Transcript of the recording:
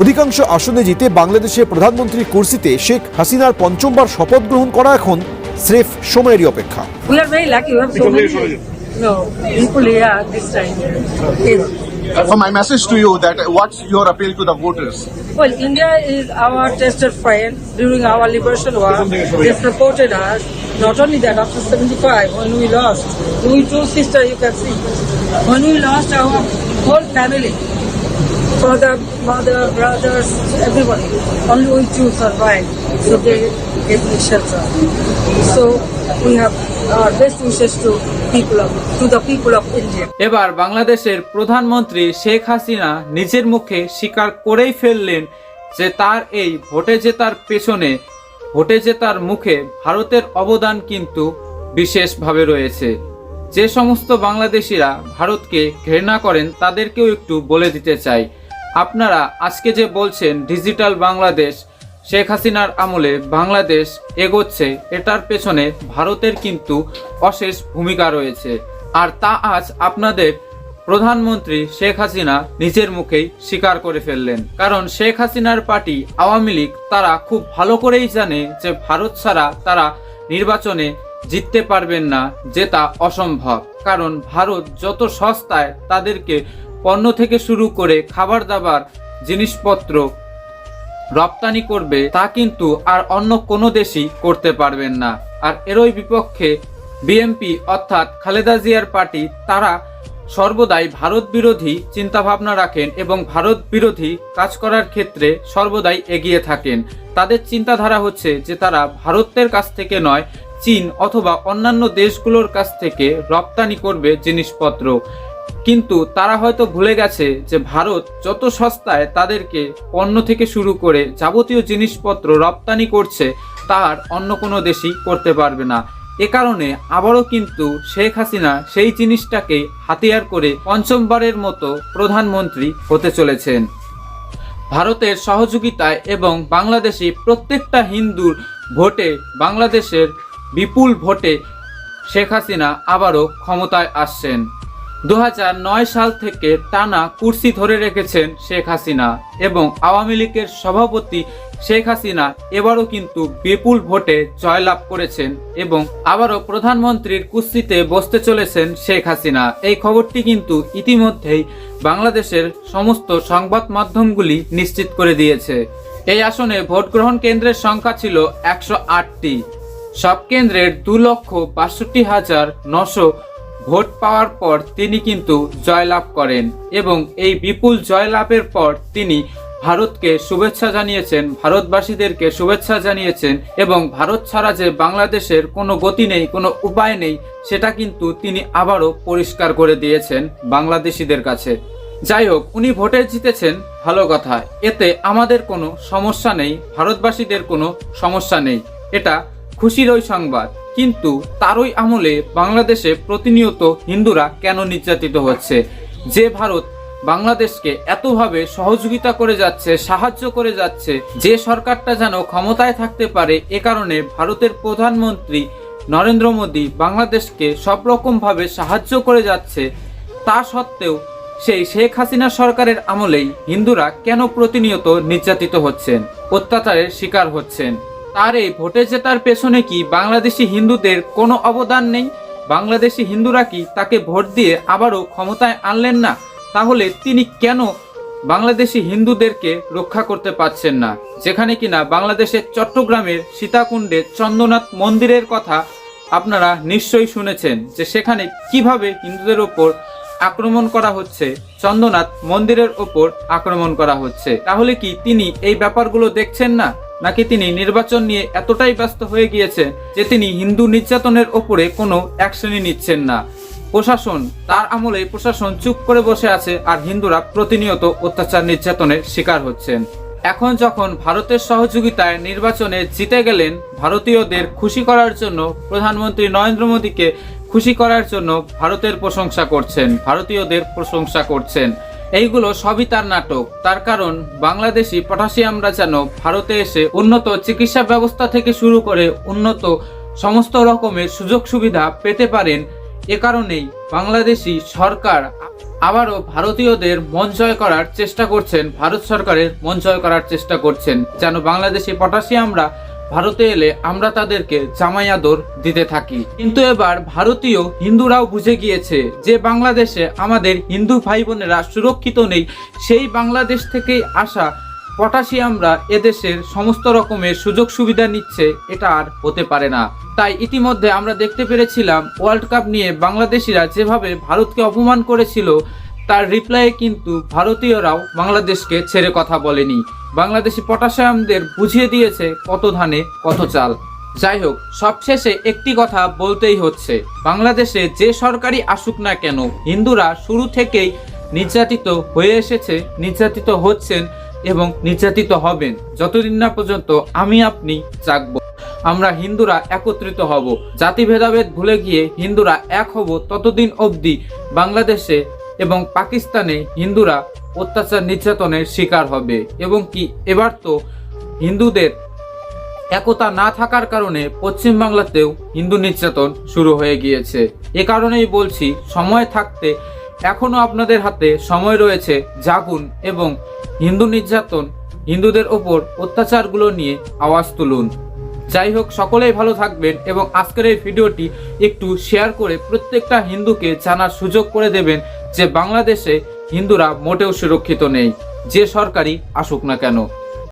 অধিকাংশ আসনে জিতে বাংলাদেশের প্রধানমন্ত্রী কুর্সিতে শেখ হাসিনার পঞ্চমবার শপথ গ্রহণ করা এখন স্রেফ সময়েরই অপেক্ষা so many no, people here this time. My message to you that uh, what's your appeal to the voters? Well, India is our tested friend during our liberation war. They supported us. Not only that, after 75, when we lost, we two sisters, you can see, when we lost our whole family, father, mother, brothers, everybody, only we two survived. So they gave me shelter. So we have our best wishes to people of, to the people of India. এবার বাংলাদেশের প্রধানমন্ত্রী শেখ হাসিনা নিজের মুখে স্বীকার করেই ফেললেন যে তার এই ভোটে জেতার পেছনে ভোটে জেতার মুখে ভারতের অবদান কিন্তু বিশেষভাবে রয়েছে যে সমস্ত বাংলাদেশিরা ভারতকে ঘৃণা করেন তাদেরকেও একটু বলে দিতে চাই আপনারা আজকে যে বলছেন ডিজিটাল বাংলাদেশ, শেখ হাসিনার আমলে বাংলাদেশ এগোচ্ছে, এটার পেছনে ভারতের কিন্তু অশেষ ভূমিকা রয়েছে। আর তা আজ আপনাদের প্রধানমন্ত্রী শেখ হাসিনা নিজের মুখেই স্বীকার করে ফেললেন। কারণ শেখ হাসিনার পার্টি আওয়ামী লীগ তারা খুব ভালো করেই জানে যে ভারত ছাড়া তারা নির্বাচনে জিততে পারবেন না জেতা অসম্ভব। কারণ ভারত যত সস্তায় তাদেরকে পণ্য থেকে শুরু করে খাবার দাবার, জিনিসপত্র রপ্তানি করবে তা কিন্তু আর অন্য কোনো দেশই করতে পারবেন না। আর এরই বিপক্ষে বিএমপি অর্থাৎ খালেদা জিয়ার পার্টি, তারা সর্বদাই ভারত বিরোধী চিন্তাভাবনা রাখেন এবং ভারত বিরোধী কাজ করার ক্ষেত্রে সর্বদাই এগিয়ে থাকেন। তাদের চিন্তাধারা হচ্ছে যে তারা ভারতের কাছ থেকে নয়, চীন অথবা অন্যান্য দেশগুলোর কাছ থেকে রপ্তানি করবে জিনিসপত্র। কিন্তু তারা হয়তো ভুলে গেছে যে ভারত যত সস্তায় তাদেরকে পণ্য থেকে শুরু করে যাবতীয় জিনিসপত্র রপ্তানি করছে, তার অন্য কোনো দেশই করতে পারবে না। এ কারণে আবারও কিন্তু শেখ হাসিনা সেই জিনিসটাকে হাতিয়ার করে পঞ্চমবারের মতো প্রধানমন্ত্রী হতে চলেছেন। ভারতের সহযোগিতায় এবং বাংলাদেশি প্রত্যেকটা হিন্দুর ভোটে, বাংলাদেশের বিপুল ভোটে শেখ হাসিনা আবারও ক্ষমতায় আসছেন। দু হাজার নয় সাল থেকে টানা কুর্সি ধরে রেখেছেন শেখ হাসিনা এবং আওয়ামী লীগের সভাপতি শেখ হাসিনা এবারও কিন্তু বিপুল ভোটে জয়লাভ করেছেন এবং আবারও প্রধানমন্ত্রীর কুস্তিতে বসতে চলেছেন শেখ হাসিনা। এই খবরটি কিন্তু ইতিমধ্যেই বাংলাদেশের সমস্ত সংবাদ মাধ্যমগুলি নিশ্চিত করে দিয়েছে। এই আসনে ভোট গ্রহণ কেন্দ্রের সংখ্যা ছিল একশো আটটি। সব কেন্দ্রের দু লক্ষ বাষট্টি হাজার নশো ভোট পাওয়ার পর তিনি কিন্তু জয়লাভ করেন এবং এই বিপুল জয়লাভের পর তিনি ভারতকে শুভেচ্ছা জানিয়েছেন, ভারতবাসীদেরকে শুভেচ্ছা জানিয়েছেন এবং ভারত ছাড়া যে বাংলাদেশের কোনো গতি নেই, কোনো উপায় নেই, সেটা কিন্তু তিনি আবারও পরিষ্কার করে দিয়েছেন বাংলাদেশিদের কাছে। যাই হোক, উনি ভোটে জিতেছেন, ভালো কথা। এতে আমাদের কোনো সমস্যা নেই, ভারতবাসীদের কোনো সমস্যা নেই। এটা খুশিরই সংবাদ। কিন্তু তারই আমলে বাংলাদেশে প্রতিনিয়ত হিন্দুরা কেন নির্যাতিত হচ্ছে? যে ভারত বাংলাদেশকে এতভাবে সহযোগিতা করে যাচ্ছে, সাহায্য করে যাচ্ছে, যে সরকারটা যেন ক্ষমতায় থাকতে পারে, এ কারণে ভারতের প্রধানমন্ত্রী নরেন্দ্র মোদী বাংলাদেশকে সব রকমভাবে সাহায্য করে যাচ্ছে, তা সত্ত্বেও সেই শেখ হাসিনা সরকারের আমলেই হিন্দুরা কেন প্রতিনিয়ত নির্যাতিত হচ্ছেন, অত্যাচারের শিকার হচ্ছেন? তার এই ভোটে জেতার পেছনে কি বাংলাদেশি হিন্দুদের কোনো অবদান নেই? বাংলাদেশি হিন্দুরা কি তাকে ভোট দিয়ে আবারও ক্ষমতায় আনলেন না? তাহলে তিনি কেন বাংলাদেশি হিন্দুদেরকে রক্ষা করতে পারছেন না? যেখানে কিনা বাংলাদেশের চট্টগ্রামের সীতাকুণ্ডে চন্দ্রনাথ মন্দিরের কথা আপনারা নিশ্চয়ই শুনেছেন যে সেখানে কীভাবে হিন্দুদের ওপর আক্রমণ করা হচ্ছে, চন্দ্রনাথ মন্দিরের ওপর আক্রমণ করা হচ্ছে। তাহলে কি তিনি এই ব্যাপারগুলো দেখছেন না? নাকি তিনি নির্বাচন নিয়ে এতটাই ব্যস্ত হয়ে গিয়েছে যে তিনি হিন্দু নির্যাতনের ওপরে কোনো অ্যাকশনই নিচ্ছেন না। প্রশাসন, তার আমলে প্রশাসন চুপ করে বসে আছে আর হিন্দুরা প্রতিনিয়ত অত্যাচার নির্যাতনের শিকার হচ্ছেন। এখন যখন ভারতের সহযোগিতায় নির্বাচনে জিতে গেলেন, ভারতীয়দের খুশি করার জন্য প্রধানমন্ত্রী নরেন্দ্র মোদীকে খুশি করার জন্য ভারতের প্রশংসা করছেন, ভারতীয়দের প্রশংসা করছেন। এইগুলো সবই তার নাটক। তার কারণ, বাংলাদেশি পটাশিয়ামরা যেন ভারতে এসে উন্নত চিকিৎসা ব্যবস্থা থেকে শুরু করে উন্নত সমস্ত রকমের সুযোগ সুবিধা পেতে পারেন, এ কারণেই বাংলাদেশি সরকার আবারও ভারতীয়দের মন জয় করার চেষ্টা করছেন, ভারত সরকারের মন জয় করার চেষ্টা করছেন। যেন বাংলাদেশি পটাশিয়ামরা ভারতে এলে আমরা তাদেরকে জামাই আদর দিতে থাকি। কিন্তু এবার ভারতীয় হিন্দুরাও বুঝে গিয়েছে যে বাংলাদেশে আমাদের হিন্দু ভাই বোনেরা সুরক্ষিত নেই, সেই বাংলাদেশ থেকেই আসা পটাশিয়ামরা এদেশের সমস্ত রকমের সুযোগ সুবিধা নিচ্ছে, এটা আর হতে পারে না। তাই ইতিমধ্যে আমরা দেখতে পেরেছিলাম, ওয়ার্ল্ড কাপ নিয়ে বাংলাদেশিরা যেভাবে ভারতকে অপমান করেছিল তার রিপ্লাইয়ে কিন্তু ভারতীয়রাও বাংলাদেশকে ছেড়ে কথা বলেনি। বাংলাদেশি পটাশিয়ামদের বুঝিয়ে দিয়েছে কত ধানে কত চাল। যাই হোক, সবশেষে একটি কথা বলতেই হচ্ছে। বাংলাদেশে যে সরকারি আসুক না কেন, হিন্দুরা শুরু থেকেই নির্যাতিত হয়ে এসেছে, নির্যাতিত হচ্ছেন এবং নির্যাতিত হবেন। যতদিন না পর্যন্ত আমি আপনি জাগব, আমরা হিন্দুরা একত্রিত হব। জাতি ভেদাভেদ ভুলে গিয়ে হিন্দুরা এক হব, ততদিন অবধি বাংলাদেশে এবং পাকিস্তানে হিন্দুরা অত্যাচার নির্যাতনের শিকার হবে। এবং কি, এবার তো হিন্দুদের একতা না থাকার কারণে পশ্চিমবাংলাতেও হিন্দু নির্যাতন শুরু হয়ে গিয়েছে। এ কারণেই বলছি, সময় থাকতে এখনও আপনাদের হাতে সময় রয়েছে জাগুন এবং হিন্দু নির্যাতন, হিন্দুদের ওপর অত্যাচারগুলো নিয়ে আওয়াজ তুলুন। যাই হোক, সকলেই ভালো থাকবেন এবং আজকের এই ভিডিওটি একটু শেয়ার করে প্রত্যেকটা হিন্দুকে জানার সুযোগ করে দেবেন। যে বাংলাদেশে হিন্দুরা মোটেও সুরক্ষিত নেই যে সরকারই আসুক না কেন।